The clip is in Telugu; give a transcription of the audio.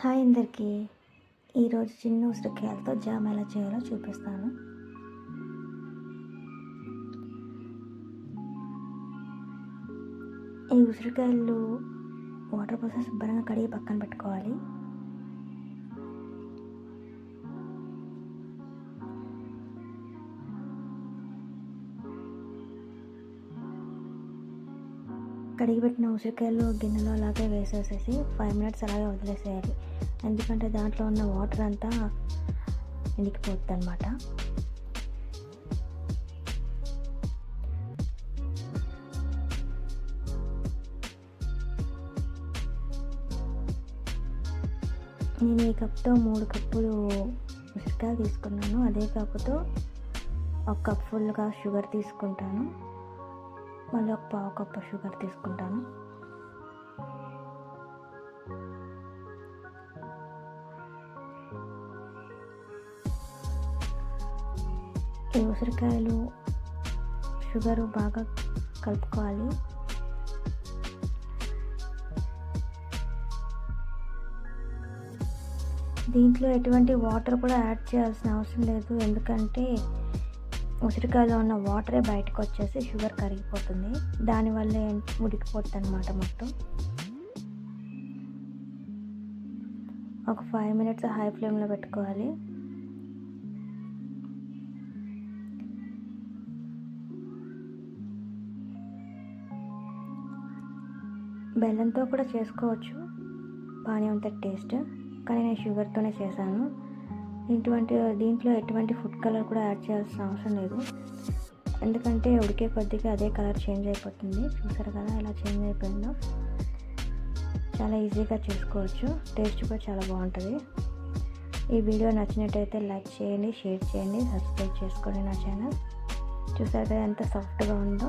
హాయ్ అందరికీ. ఈరోజు చిన్న ఉసిరికాయలతో జామ్ ఎలా చేయాలో చూపిస్తాను. ఈ ఉసిరికాయలు వాటర్ పోసి శుభ్రంగా కడిగి పక్కన పెట్టుకోవాలి. కడిగి పెట్టిన ఉసిరికాయలు గిన్నెలో అలాగే వేసేసేసి ఫైవ్ మినిట్స్ అలాగే వదిలేసేయాలి. ఎందుకంటే దాంట్లో ఉన్న వాటర్ అంతా ఇంటికిపోతుంది అనమాట నేను ఈ కప్తో మూడు కప్పులు ఉసిరికాయలు తీసుకున్నాను. అదే కప్పుతో ఒక కప్ ఫుల్గా షుగర్ తీసుకుంటాను. మళ్ళీ ఒక పావు కప్పు షుగర్ తీసుకుంటాను. ఈ ఉసిరికాయలు షుగరు బాగా కలుపుకోవాలి. దీంట్లో ఎటువంటి వాటర్ కూడా యాడ్ చేయాల్సిన అవసరం లేదు. ఎందుకంటే ఉసిరికాయలో ఉన్న వాటరే బయటకు వచ్చేసి షుగర్ కరిగిపోతుంది. దానివల్ల ఉడికిపోతుంది అనమాట మొత్తం. ఒక ఫైవ్ మినిట్స్ హై ఫ్లేమ్లో పెట్టుకోవాలి. బెల్లంతో కూడా చేసుకోవచ్చు. బాగానే ఉంటుంది టేస్ట్. కానీ నేను షుగర్తోనే చేశాను. ఇటువంటి దీంట్లో ఎటువంటి ఫుడ్ కలర్ కూడా యాడ్ చేయాల్సిన అవసరం లేదు. ఎందుకంటే ఉడికే కొద్దిగా అదే కలర్ చేంజ్ అయిపోతుంది. చూసారు కదా ఎలా చేంజ్ అయిపోయిందో. చాలా ఈజీగా చేసుకోవచ్చు. టేస్ట్ కూడా చాలా బాగుంటుంది. ఈ వీడియో నచ్చినట్టయితే లైక్ చేయండి షేర్ చేయండి సబ్స్క్రైబ్ చేసుకోండి నా ఛానల్ చూసారు కదా ఎంత సాఫ్ట్గా ఉందో.